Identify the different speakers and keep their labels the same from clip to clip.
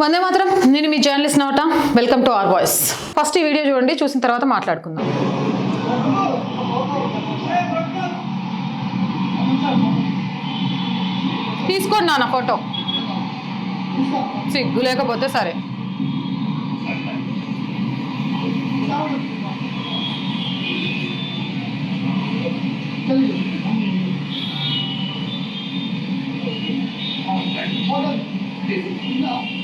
Speaker 1: వందే మాత్రం నేను మీ journalist నవట welcome to our voice first ఈ వీడియో చూడండి చూసిన తర్వాత మాట్లాడుకుందాం. తీసుకోండి నాన్న ఫోటో. సిగ్గు లేకపోతే సరే. బా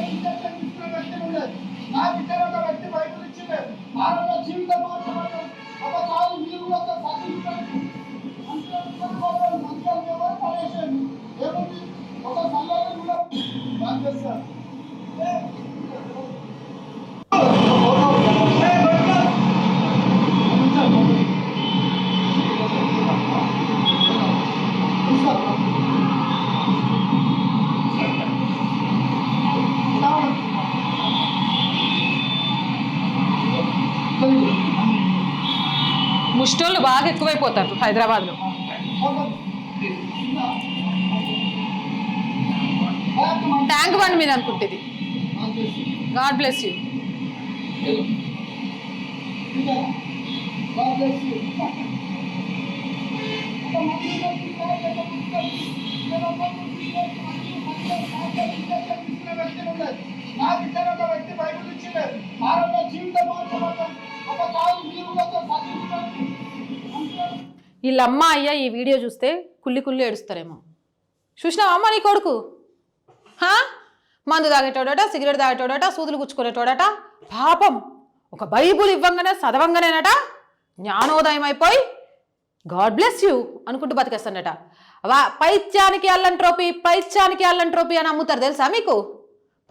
Speaker 1: ముష్టోళ్ళు బాగా ఎక్కువైపోతారు హైదరాబాద్లో. ట్యాంక్ బండ్ మీద అనుకుంటుంది. God bless you.
Speaker 2: నాకు ఇతర వ్యక్తి బైబిల్ ఇచ్చిండే ఆరోగ్య జీవితం మాత్రం ఒక
Speaker 1: వీళ్ళ అమ్మ అయ్య ఈ వీడియో చూస్తే కుల్లి కుల్లి ఏడుస్తారేమో. చూసినావమ్మ నీ కొడుకు? హా? మందు తాగేటోడట సిగరెట్ తాగేటోడట సూదులు గుచ్చుకునేటోడట. పాపం. ఒక బైబుల్ ఇవ్వంగానే చదవంగానేనట. జ్ఞానోదయం అయిపోయి గాడ్ బ్లెస్ యూ అనుకుంటూ బతికేస్తాడట వా పైత్యానికి అల్లం ట్రోపీ పైత్యానికి అల్లం ట్రోపీ అని అమ్ముతారు తెలుసా మీకు?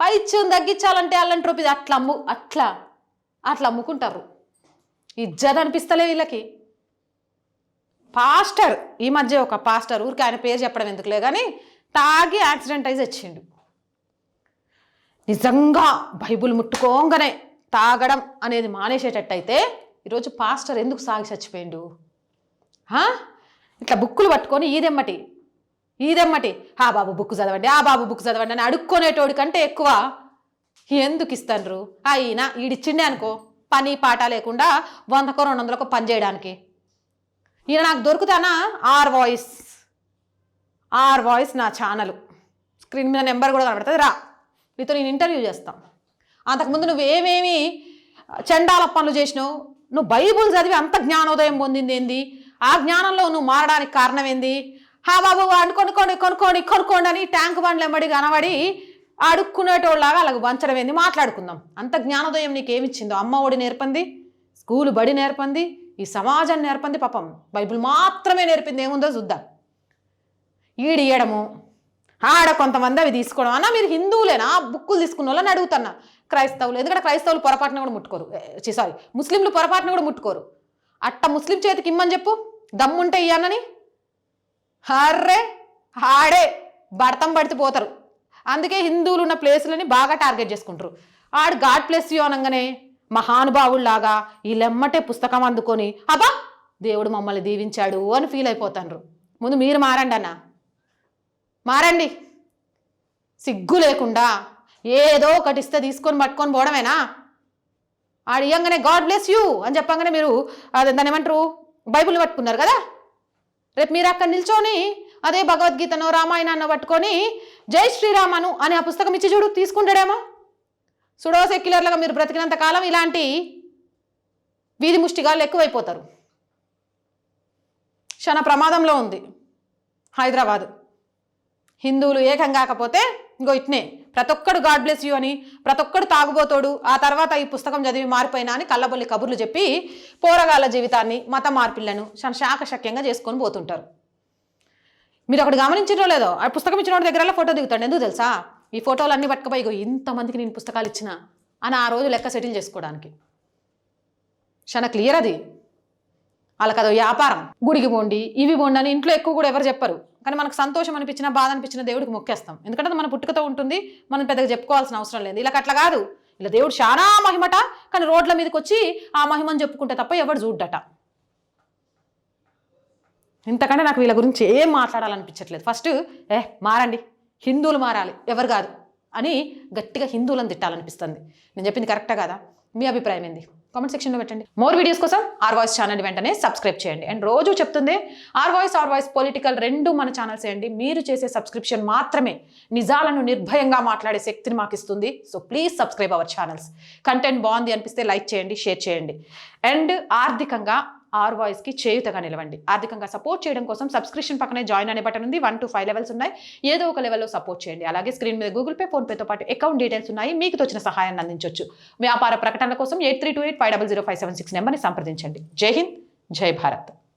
Speaker 1: పైత్యం తగ్గించాలంటే అల్లం ట్రోపీ అట్లా అమ్ము అట్లా. అట్లా అమ్ముకుంటారు. ఇజ్జత్ అనిపిస్తలే వీళ్ళకి. పాస్టర్ ఈ మధ్య ఒక పాస్టర్ ఊరికి ఆయన పేరు చెప్పడం ఎందుకులే కానీ తాగి యాక్సిడెంట్ అయి వచ్చిండు నిజంగా బైబుల్ ముట్టుకోగానే తాగడం అనేది మానేసేటట్టయితే ఈరోజు పాస్టర్ ఎందుకు సాగి చచ్చిపోయిండు? ఇట్లా బుక్కులు పట్టుకొని ఈదెమ్మటి ఈదెమ్మటి ఆ బాబు బుక్ చదవండి ఆ బాబు బుక్ చదవండి అని అడుక్కునేటోడి కంటే ఎక్కువ ఎందుకు ఇస్తాండ్రు అయినా ఈడిచ్చిండే అనుకో. పని పాట లేకుండా వందకో రెండు వందలకు పని చేయడానికి. ఈయన నాకు దొరుకుతానా? R voice. ఆర్ వాయిస్ నా ఛానల్. స్క్రీన్ మీద నెంబర్ కూడా కనబడుతుంది. రా. నీతో నేను ఇంటర్వ్యూ చేస్తాం. అంతకుముందు నువ్వు ఏమేమి చండాల పనులు చేసినావు? నువ్వు బైబుల్ చదివి అంత జ్ఞానోదయం పొందింది ఏంది? ఆ జ్ఞానంలో నువ్వు మారడానికి కారణం ఏంది? హా బాబు వాడిని కొనుక్కోండి కొనుక్కోండి కొనుక్కోండి అని ట్యాంక్ బండ్లు ఎమ్మడి కనబడి అడుక్కునేటోళ్ళలాగా అలాగ వంచడం ఏంది మాట్లాడుకుందాం. అంత జ్ఞానోదయం నీకు ఏమిచ్చిందో అమ్మ ఒడి నేర్పంది? స్కూలు బడి నేర్పంది? ఈ సమాజం నేర్పంది పాపం. బైబిల్ మాత్రమే నేర్పింది ఏముందో చూద్దాం. ఈడియడము ఆడ కొంతమంది అవి తీసుకోవడం. అన్న మీరు హిందువులేనా? బుక్కులు తీసుకున్న వాళ్ళని అడుగుతున్నా. క్రైస్తవులు. ఎందుకంటే క్రైస్తవులు పొరపాటున కూడా ముట్టుకోరు. సారీ. ముస్లింలు పొరపాటున కూడా ముట్టుకోరు. అట్ట ముస్లిం చేతికి ఇమ్మని చెప్పు. దమ్ముంటే ఇయ్యానని హర్రే ఆడే! భర్తం పడితే పోతారు. అందుకే హిందువులు ఉన్న ప్లేసులని బాగా టార్గెట్ చేసుకుంటారు. ఆడు గాడ్ ప్లేస్ యూ అనగానే మహానుభావుల్లాగా వీళ్ళెమ్మటే పుస్తకం అందుకొని అబ్బా దేవుడు మమ్మల్ని దీవించాడు అని ఫీల్ అయిపోతాండ్రు. ముందు మీరు మారండి అన్న. మారండి. సిగ్గు లేకుండా ఏదో ఒకటి ఇస్తే తీసుకొని పట్టుకొని పోవడమేనా? ఆడు ఇవ్వగానే గాడ్ బ్లెస్ యూ అని చెప్పంగానే మీరు అదే దాని ఏమంటారు? బైబిల్ పట్టుకున్నారు కదా? రేపు మీరు అక్కడ నిల్చొని అదే భగవద్గీతను రామాయణాన్ని పట్టుకొని జై శ్రీరామను అనే ఆ పుస్తకం ఇచ్చి చూడు తీసుకుంటాడేమో. సుడో సెక్యులర్లుగా మీరు బ్రతికినంత కాలం ఇలాంటి వీధి ముష్టిగాళ్ళు ఎక్కువైపోతారు. క్షణ ప్రమాదంలో ఉంది హైదరాబాదు. హిందువులు ఏకం కాకపోతే ఇంకో ఇట్నే ప్రతి ఒక్కడు గాడ్ బ్లెస్ యూ అని ప్రతి ఒక్కడు తాగుబోతోడు ఆ తర్వాత ఈ పుస్తకం చదివి మారిపోయినా అని కళ్ళబొల్లి కబుర్లు చెప్పి పోరగాళ్ళ జీవితాన్ని మత మార్పిళ్ళను శాఖ శక్యంగా చేసుకొని పోతుంటారు. మీరు ఒకటి గమనించడం లేదో? ఆ పుస్తకం ఇచ్చిన వాడి దగ్గర ఫోటో దిగుతాడు. ఎందుకు తెలుసా? ఈ ఫోటోలు అన్నీ పట్టుకుపోయి ఇంతమందికి నేను పుస్తకాలు ఇచ్చిన అని ఆ రోజు లెక్క సెటిల్ చేసుకోవడానికి. చాలా క్లియర్ అది? వాళ్ళకి అదో వ్యాపారం. గుడికి పోండి ఇవి పోండి అని ఇంట్లో ఎక్కువ కూడా ఎవరు చెప్పరు. కానీ మనకు సంతోషం అనిపించిన బాధ అనిపించిన దేవుడికి మొక్కేస్తాం. ఎందుకంటే మన పుట్టుకతో ఉంటుంది మనం పెద్దగా చెప్పుకోవాల్సిన అవసరం లేదు. ఇలా అట్లా కాదు. ఇలా దేవుడు చాలా మహిమట కానీ రోడ్ల మీదకి వచ్చి ఆ మహిమను చెప్పుకుంటే తప్ప ఎవరు చూడ్డట. ఇంతకంటే నాకు వీళ్ళ గురించి ఏం మాట్లాడాలనిపించట్లేదు. ఫస్ట్ ఏ మారండి. హిందువులు మారాలి. ఎవరు కాదు అని గట్టిగా హిందువులను తిట్టాలనిపిస్తుంది. నేను చెప్పింది కరెక్టా కదా? మీ అభిప్రాయం ఏంది? కామెంట్ సెక్షన్లో పెట్టండి. మోర్ వీడియోస్ కోసం ఆర్ వాయిస్ ఛానల్ వెంటనే సబ్స్క్రైబ్ చేయండి. అండ్ రోజు చెప్తుంది R voice R voice political రెండు మన ఛానల్స్ అండి మీరు చేసే సబ్స్క్రిప్షన్ మాత్రమే నిజాలను నిర్భయంగా మాట్లాడే శక్తిని మాకు ఇస్తుంది so please subscribe our channels content బాగుంది అనిపిస్తే లైక్ చేయండి షేర్ చేయండి. అండ్ ఆర్థికంగా ఆర్ వాయిస్కి చేయుతగా నిలవండి. ఆర్థికంగా సపోర్ట్ చేయడం కోసం సబ్స్క్రిప్షన్ పక్కనే జాయిన్ అనే బటన్ ఉంది. వన్ టు ఫైవ్ లెవెల్స్ ఉన్నాయి. ఏదో ఒక లెవెల్లో సపోర్ట్ చేయండి. అలాగే స్క్రీన్ మీద గూగుల్ పే ఫోన్పేతో పాటు అకౌంట్ డీటెయిల్స్ ఉన్నాయి. మీకు తోచిన సహాయాన్ని అందించవచ్చు వ్యాపార ప్రకటనల కోసం eight three two eight five double zero five seven six నెంబర్ని సంప్రదించండి. జై హింద్. జై భారత్.